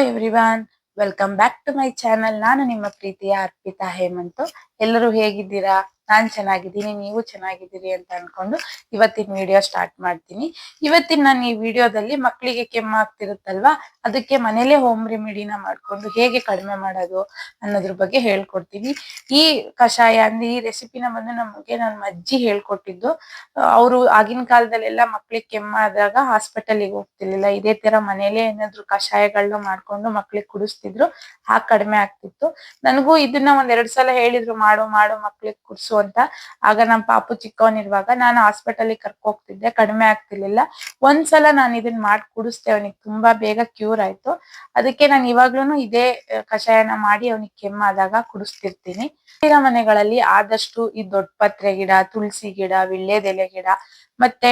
Everyone welcome back to my channel ನಾನು ನಿಮ್ಮ ಪ್ರೀತಿಯ ಅರ್ಪಿತಾ ಹೇಮಂತು. ಎಲ್ಲರೂ ಹೇಗಿದ್ದೀರಾ? ನಾನ್ ಚೆನ್ನಾಗಿದ್ದೀನಿ, ನೀವು ಚೆನ್ನಾಗಿದ್ದೀರಿ ಅಂತ ಅನ್ಕೊಂಡು ಇವತ್ತಿನ ವಿಡಿಯೋ ಸ್ಟಾರ್ಟ್ ಮಾಡ್ತೀನಿ. ಇವತ್ತಿನ ನಾನು ಈ ವಿಡಿಯೋದಲ್ಲಿ ಮಕ್ಕಳಿಗೆ ಕೆಮ್ಮಾಗ್ತಿರುತ್ತಲ್ವಾ ಅದಕ್ಕೆ ಮನೇಲೆ ಹೋಮ್ ರೆಮಿಡಿನ ಮಾಡ್ಕೊಂಡು ಹೇಗೆ ಕಡಿಮೆ ಮಾಡೋದು ಅನ್ನೋದ್ರ ಬಗ್ಗೆ ಹೇಳ್ಕೊಡ್ತೀನಿ. ಈ ಕಷಾಯ ಅಂದ್ರೆ ಈ ರೆಸಿಪಿನ ಬಂದು ನಮಗೆ ನನ್ನ ಅಜ್ಜಿ ಹೇಳ್ಕೊಟ್ಟಿದ್ದು. ಅವರು ಆಗಿನ ಕಾಲದಲ್ಲೆಲ್ಲ ಮಕ್ಳಿಗೆ ಕೆಮ್ಮಾದಾಗ ಹಾಸ್ಪಿಟಲ್ಗೆ ಹೋಗ್ತಿರ್ಲಿಲ್ಲ. ಇದೇ ತರ ಮನೇಲೆ ಏನಾದ್ರು ಕಷಾಯಗಳನ್ನ ಮಾಡ್ಕೊಂಡು ಮಕ್ಳಿಗೆ ಕುಡಿಸ್ತಿದ್ರು. ಹಾಗೆ ಕಡಿಮೆ ಆಗ್ತಿತ್ತು. ನನಗೂ ಇದನ್ನ ಒಂದ್ ಎರಡ್ ಸಲ ಹೇಳಿದ್ರು, ಮಾಡು ಮಾಡು ಮಕ್ಳಿಗೆ ಕುಡ್ಸು ಅಂತ. ಆಗ ನಮ್ಮ ಪಾಪು ಚಿಕ್ಕವನಿರುವಾಗ ನಾನು ಹಾಸ್ಪಿಟಲ್ ಕರ್ಕೋಗ್ತಿದ್ದೆ ಕಡಿಮೆ ಆಗ್ತಿರ್ಲಿಲ್ಲ. ಒಂದ್ಸಲ ನಾನು ಇದನ್ನ ಮಾಡಿ ಕುಡಿಸ್ದೆ ಅವನಿಗೆ ತುಂಬಾ ಬೇಗ ಕ್ಯೂರ್ ಆಯ್ತು. ಅದಕ್ಕೆ ನಾನು ಇವಾಗ್ಲೂನು ಇದೇ ಕಷಾಯನ ಮಾಡಿ ಅವನಿಗೆ ಕೆಮ್ಮಾದಾಗ ಕುಡಿಸ್ತಿರ್ತೀನಿ. ಇರೋ ಮನೆಗಳಲ್ಲಿ ಆದಷ್ಟು ಈ ದೊಡ್ಡ ಪತ್ರೆ ಗಿಡ, ತುಳಸಿ ಗಿಡ ವಿಳ್ಳೆದೆಲೆ ಗಿಡ, ಮತ್ತೆ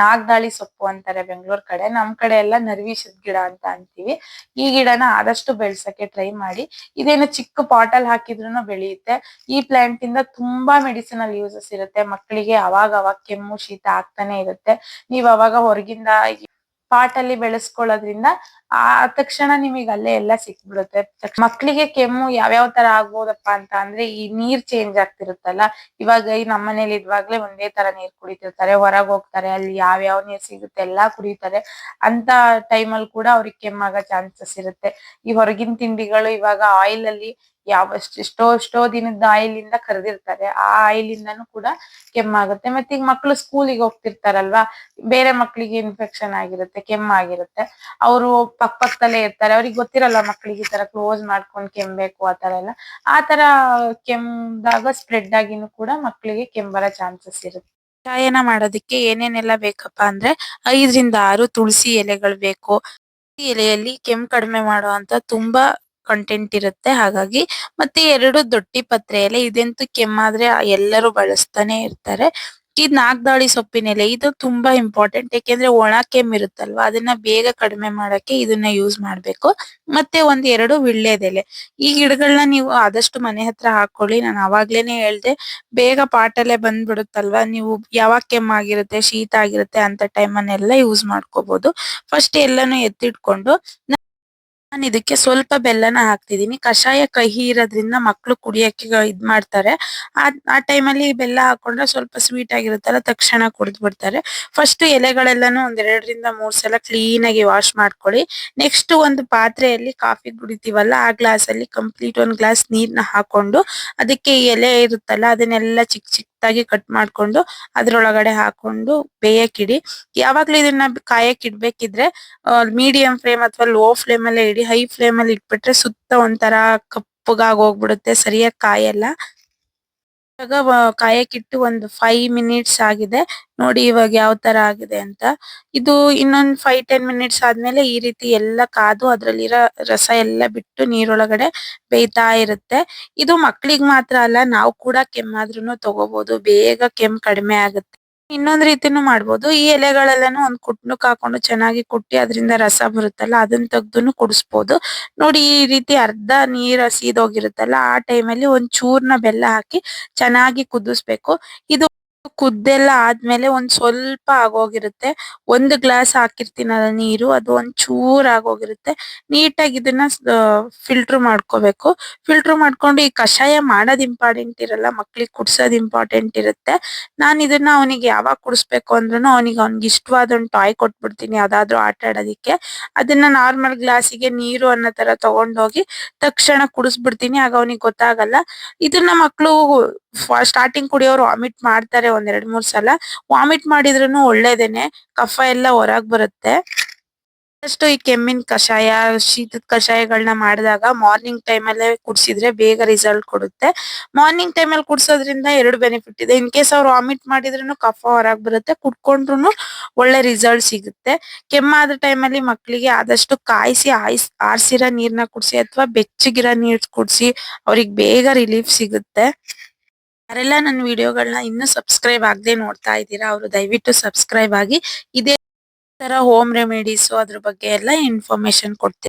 ನಾಗ್ದಾಳಿ ಸೊಪ್ಪು ಅಂತಾರೆ ಬೆಂಗಳೂರ್ ಕಡೆ. ನಮ್ ಕಡೆ ಎಲ್ಲ ನರ್ವಿಷದ್ ಗಿಡ ಅಂತ ಅಂತೀವಿ. ಈ ಗಿಡನ ಆದಷ್ಟು ಬೆಳ್ಸಕ್ಕೆ ಟ್ರೈ ಮಾಡಿ. ಇದೇನು ಚಿಕ್ಕ ಪಾಟಲ್ ಹಾಕಿದ್ರು ಬೆಳೆಯುತ್ತೆ. ಈ ಪ್ಲಾಂಟ್ ಇಂದ ತುಂಬಾ ಮೆಡಿಸಿನಲ್ ಯೂಸಸ್ ಇರುತ್ತೆ. ಮಕ್ಕಳಿಗೆ ಅವಾಗ ಅವಾಗ ಕೆಮ್ಮು, ಶೀತ ಆಗ್ತಾನೆ ಇರುತ್ತೆ. ನೀವ್ ಅವಾಗ ಹೊರಗಿಂದ ಪಾಟ್ ಅಲ್ಲಿ ಬೆಳೆಸ್ಕೊಳ್ಳೋದ್ರಿಂದ ಆ ತಕ್ಷಣ ನಿಮಗೆ ಅಲ್ಲೇ ಎಲ್ಲ ಸಿಕ್ಬಿಡುತ್ತೆ. ಮಕ್ಕಳಿಗೆ ಕೆಮ್ಮು ಯಾವ್ಯಾವ ತರ ಆಗ್ಬೋದಪ್ಪ ಅಂತ ಅಂದ್ರೆ ಈ ನೀರ್ ಚೇಂಜ್ ಆಗ್ತಿರುತ್ತಲ್ಲ? ಇವಾಗ ಈ ನಮ್ಮ ಮನೇಲಿ ಇರುವಾಗ್ಲೇ ಒಂದೇ ತರ ನೀರ್ ಕುಡಿತಿರ್ತಾರೆ. ಹೊರಗ್ ಹೋಗ್ತಾರೆ, ಅಲ್ಲಿ ಯಾವ್ಯಾವ ನೀರ್ ಸಿಗುತ್ತೆ ಎಲ್ಲಾ ಕುಡಿತಾರೆ. ಅಂತ ಟೈಮಲ್ಲಿ ಕೂಡ ಅವ್ರಿಗೆ ಕೆಮ್ಮಾಗ ಚಾನ್ಸಸ್ ಇರುತ್ತೆ. ಈ ಹೊರಗಿನ ತಿಂಡಿಗಳು ಇವಾಗ ಆಯಿಲ್ ಅಲ್ಲಿ ಯಾವ ಎಷ್ಟೋ ಎಷ್ಟೋ ದಿನದ ಆಯಿಲ್ ಇಂದ ಕರೆದಿರ್ತಾರೆ. ಆ ಆಯಿಲ್ ಇಂದನು ಕೂಡ ಕೆಮ್ಮಾಗುತ್ತೆ. ಮತ್ತೆ ಈಗ ಮಕ್ಳು ಸ್ಕೂಲಿಗೆ ಹೋಗ್ತಿರ್ತಾರಲ್ವಾ? ಬೇರೆ ಮಕ್ಕಳಿಗೆ ಇನ್ಫೆಕ್ಷನ್ ಆಗಿರುತ್ತೆ ಕೆಮ್ಮಾಗಿರುತ್ತೆ ಅವರು ಪಕ್ಕ ಪಕ್ಕದಲ್ಲೇ ಇರ್ತಾರೆ. ಅವ್ರಿಗೆ ಗೊತ್ತಿರಲ್ಲ ಮಕ್ಳಿಗೆ ಈ ತರ ಕ್ಲೋಸ್ ಮಾಡ್ಕೊಂಡು ಕೆಮ್ಮಬೇಕು ಆ ತರ ಎಲ್ಲ. ಆ ತರ ಕೆಮ್ದಾಗ ಸ್ಪ್ರೆಡ್ ಆಗಿನೂ ಕೂಡ ಮಕ್ಕಳಿಗೆ ಕೆಮ್ಮರ ಚಾನ್ಸಸ್ ಇರುತ್ತೆ. ಕಷಾಯನ ಮಾಡೋದಕ್ಕೆ ಏನೇನೆಲ್ಲ ಬೇಕಪ್ಪ ಅಂದ್ರೆ ಐದರಿಂದ ಆರು ತುಳಸಿ ಎಲೆಗಳು ಬೇಕು. ಎಲೆಯಲ್ಲಿ ಕೆಮ್ಮು ಕಡಿಮೆ ಮಾಡುವಂತ ತುಂಬಾ ಕಂಟೆಂಟ್ ಇರುತ್ತೆ. ಹಾಗಾಗಿ ಮತ್ತೆ ಎರಡು ದೊಡ್ಡಿ ಪತ್ರೆ ಎಲೆ, ಇದಂತೂ ಕೆಮ್ಮಾದ್ರೆ ಎಲ್ಲರೂ ಬಳಸ್ತಾನೆ ಇರ್ತಾರೆ. ಇದ್ ನಾಗ್ದಾಳಿ ಸೊಪ್ಪಿನ ಎಲೆ, ಇದು ತುಂಬಾ ಇಂಪಾರ್ಟೆಂಟ್ ಯಾಕೆಂದ್ರೆ ಒಣ ಕೆಮ್ಮು ಇರುತ್ತಲ್ವಾ, ಅದನ್ನ ಬೇಗ ಕಡಿಮೆ ಮಾಡಕ್ಕೆ ಇದನ್ನ ಯೂಸ್ ಮಾಡ್ಬೇಕು. ಮತ್ತೆ ಒಂದ್ ಎರಡು ವೀಳ್ಯದೆಲೆ ಈ ಗಿಡಗಳನ್ನ ನೀವು ಆದಷ್ಟು ಮನೆ ಹತ್ರ ಹಾಕೊಳ್ಳಿ ನಾನು ಅವಾಗ್ಲೇನೆ ಹೇಳ್ದೆ, ಬೇಗ ಪಾಟಲ್ಲೇ ಬಂದ್ಬಿಡುತ್ತಲ್ವಾ, ನೀವು ಯಾವಾಗ ಕೆಮ್ಮಾಗಿರುತ್ತೆ ಶೀತ ಆಗಿರುತ್ತೆ ಅಂತ ಟೈಮನ್ನೆಲ್ಲ ಯೂಸ್ ಮಾಡ್ಕೋಬಹುದು ಫಸ್ಟ್ ಎಲ್ಲಾನು ಎತ್ತಿಟ್ಕೊಂಡು ನಾನು ಇದಕ್ಕೆ ಸ್ವಲ್ಪ ಬೆಲ್ಲನ ಹಾಕ್ತಿದೀನಿ. ಕಷಾಯ ಕಹಿ ಇರೋದ್ರಿಂದ ಮಕ್ಕಳು ಕುಡಿಯಕ್ಕೆ ಇದ್ ಮಾಡ್ತಾರೆ. ಆ ಆ ಟೈಮಲ್ಲಿ ಬೆಲ್ಲ ಹಾಕೊಂಡ್ರೆ ಸ್ವಲ್ಪ ಸ್ವೀಟ್ ಆಗಿರುತ್ತಲ್ಲ, ತಕ್ಷಣ ಕುಡಿದು ಬಿಡ್ತಾರೆ. ಫಸ್ಟ್ ಎಲೆಗಳೆಲ್ಲಾನು ಒಂದ್ ಎರಡರಿಂದ ಮೂರ್ ಸಲ ಕ್ಲೀನ್ ಆಗಿ ವಾಶ್ ಮಾಡ್ಕೊಳ್ಳಿ. ನೆಕ್ಸ್ಟ್ ಒಂದು ಪಾತ್ರೆಯಲ್ಲಿ ಕಾಫಿ ಕುಡಿತೀವಲ್ಲ, ಆ ಗ್ಲಾಸ್ ಅಲ್ಲಿ ಕಂಪ್ಲೀಟ್ ಒಂದ್ ಗ್ಲಾಸ್ ನೀರ್ನ ಹಾಕೊಂಡು, ಅದಕ್ಕೆ ಎಲೆ ಇರುತ್ತಲ್ಲ, ಅದನ್ನೆಲ್ಲ ಚಿಕ್ಕ ಚಿಕ್ಕದಾಗಿ ಕಟ್ ಮಾಡ್ಕೊಂಡು ಅದ್ರೊಳಗಡೆ ಹಾಕೊಂಡು ಬೇಯಕ್ಕಿಡಿ ಯಾವಾಗ್ಲೂ ಇದನ್ನ ಕಾಯಕ್ ಇಡ್ಬೇಕಿದ್ರೆ ಮೀಡಿಯಂ ಫ್ಲೇಮ್ ಅಥವಾ ಲೋ ಫ್ಲೇಮ್ ಅಲ್ಲೇ ಇಡಿ. ಹೈ ಫ್ಲೇಮ್ ಅಲ್ಲಿ ಇಟ್ಬಿಟ್ರೆ ಸುತ್ತ ಒಂಥರ ಕಪ್ಪಗಾಗಿ ಹೋಗ್ಬಿಡುತ್ತೆ. ಸರಿಯಾಗಿ ಕಾಯಲ್ಲ. ಇವಾಗ ಕಾಯಕ್ಕೆ ಕಾಯಕ್ಕಿಟ್ಟು ಒಂದು ಫೈವ್ ಮಿನಿಟ್ಸ್ ಆಗಿದೆ. ನೋಡಿ ಇವಾಗ ಯಾವ ತರ ಆಗಿದೆ ಅಂತ. ಇದು ಇನ್ನೊಂದ್ ಫೈವ್ ಟೆನ್ ಮಿನಿಟ್ಸ್ ಆದ್ಮೇಲೆ ಈ ರೀತಿ ಎಲ್ಲ ಕಾದು ಅದ್ರಲ್ಲಿರೋ ರಸ ಎಲ್ಲ ಬಿಟ್ಟು ನೀರೊಳಗಡೆ ಬೇಯ್ತಾ ಇರುತ್ತೆ. ಇದು ಮಕ್ಳಿಗ್ ಮಾತ್ರ ಅಲ್ಲ, ನಾವು ಕೂಡ ಕೆಮ್ಮಾದ್ರೂನು ತಗೋಬಹುದು ಬೇಗ ಕೆಮ್ಮು ಕಡಿಮೆ ಆಗುತ್ತೆ. ಇನ್ನೊಂದ್ ರೀತಿನೂ ಮಾಡಬಹುದು ಈ ಎಲೆಗಳೆಲ್ಲಾನು ಒಂದ್ ಕುಟ್ನುಕ್ ಹಾಕೊಂಡು ಚೆನ್ನಾಗಿ ಕುಟ್ಟಿ ಅದರಿಂದ ರಸ ಬರುತ್ತಲ್ಲ ಅದನ್ನ ತೆಗ್ದುನು ಕುಡಿಸಬಹುದು ನೋಡಿ ಈ ರೀತಿ ಅರ್ಧ ನೀರ್ ಹಸಿದೋಗಿರುತ್ತಲ್ಲ, ಆ ಟೈಮ್ ಅಲ್ಲಿ ಒಂದ್ ಚೂರ್ನ ಬೆಲ್ಲ ಹಾಕಿ ಚೆನ್ನಾಗಿ ಕುದಿಸ್ಬೇಕು. ಇದು ಕುದ್ದೆಲ್ಲ ಆದ್ಮೇಲೆ ಒಂದ್ ಸ್ವಲ್ಪ ಆಗೋಗಿರುತ್ತೆ. ಒಂದ್ ಗ್ಲಾಸ್ ಹಾಕಿರ್ತೀನಲ್ಲ ನೀರು, ಅದು ಒಂದ್ ಚೂರ್ ಆಗೋಗಿರುತ್ತೆ. ನೀಟಾಗಿ ಇದನ್ನ ಫಿಲ್ಟರ್ ಮಾಡ್ಕೋಬೇಕು. ಫಿಲ್ಟರ್ ಮಾಡ್ಕೊಂಡು ಈ ಕಷಾಯ ಮಾಡೋದ್ ಇಂಪಾರ್ಟೆಂಟ್ ಇರಲ್ಲ, ಮಕ್ಳಿಗೆ ಕುಡ್ಸೋದ್ ಇಂಪಾರ್ಟೆಂಟ್ ಇರುತ್ತೆ. ನಾನ್ ಇದನ್ನ ಅವನಿಗೆ ಯಾವಾಗ ಕುಡಿಸ್ಬೇಕು ಅಂದ್ರೂನು ಅವನಿಗೆ ಅವ್ನಿಗೆ ಇಷ್ಟವಾದ ಒಂದ್ ಟಾಯ್ ಕೊಟ್ಬಿಡ್ತೀನಿ ಯಾವ್ದಾದ್ರು ಆಟ ಆಡೋದಿಕ್ಕೆ. ಅದನ್ನ ನಾರ್ಮಲ್ ಗ್ಲಾಸಿಗೆ ನೀರು ಅನ್ನೋ ತರ ತಗೊಂಡೋಗಿ ತಕ್ಷಣ ಕುಡಿಸ್ಬಿಡ್ತೀನಿ, ಆಗ ಅವನಿಗೆ ಗೊತ್ತಾಗಲ್ಲ. ಇದನ್ನ ಮಕ್ಳು ಸ್ಟಾರ್ಟಿಂಗ್ ಕುಡಿಯೋರು ವಾಮಿಟ್ ಮಾಡ್ತಾರೆ ಒಂದ್ ಎರಡ್ ಮೂರ್ ಸಲ ವಾಮಿಟ್ ಮಾಡಿದ್ರೂನು ಒಳ್ಳೇದೇನೆ, ಕಫ ಎಲ್ಲ ಹೊರಗ್ ಬರುತ್ತೆ. ಫಸ್ಟ್ ಈ ಕೆಮ್ಮಿನ ಕಷಾಯ, ಶೀತದ ಕಷಾಯಗಳನ್ನ ಮಾಡಿದಾಗ ಮಾರ್ನಿಂಗ್ ಟೈಮ್ ಅಲ್ಲೇ ಕುಡ್ಸಿದ್ರೆ ಬೇಗ ರಿಸಲ್ಟ್ ಕೊಡುತ್ತೆ. ಮಾರ್ನಿಂಗ್ ಟೈಮ್ ಅಲ್ಲಿ ಕುಡ್ಸೋದ್ರಿಂದ ಎರಡು ಬೆನಿಫಿಟ್ ಇದೆ. ಇನ್ ಕೇಸ್ ಅವ್ರು ವಾಮಿಟ್ ಮಾಡಿದ್ರೂ ಕಫ ಹೊರಗ್ ಬರುತ್ತೆ ಕುಡ್ಕೊಂಡ್ರು ಒಳ್ಳೆ ರಿಸಲ್ಟ್ ಸಿಗುತ್ತೆ. ಕೆಮ್ಮಾದ ಟೈಮ್ ಅಲ್ಲಿ ಮಕ್ಕಳಿಗೆ ಆದಷ್ಟು ಕಾಯಿಸಿ, ಆಯ್ಸ್, ಆರ್ಸಿರೋ ನೀರ್ನ ಕುಡಿಸಿ ಅಥವಾ ಬೆಚ್ಚಗಿರೋ ನೀರ್ ಕುಡ್ಸಿ ಅವ್ರಿಗೆ ಬೇಗ ರಿಲೀಫ್ ಸಿಗುತ್ತೆ. ಯಾರೆಲ್ಲ ನನ್ನ ವಿಡಿಯೋಗಳನ್ನ ಇನ್ನೂ ಸಬ್ಸ್ಕ್ರೈಬ್ ಆಗದೆ ನೋಡ್ತಾ ಇದ್ದೀರಾ, ಅವರು ದಯವಿಟ್ಟು ಸಬ್ಸ್ಕ್ರೈಬ್ ಆಗಿ ಇದೇ ತರ ಹೋಮ್ ರೆಮಿಡೀಸ್ ಅದ್ರ ಬಗ್ಗೆ ಎಲ್ಲ ಇನ್ಫಾರ್ಮೇಶನ್ ಕೊಡ್ತೀನಿ.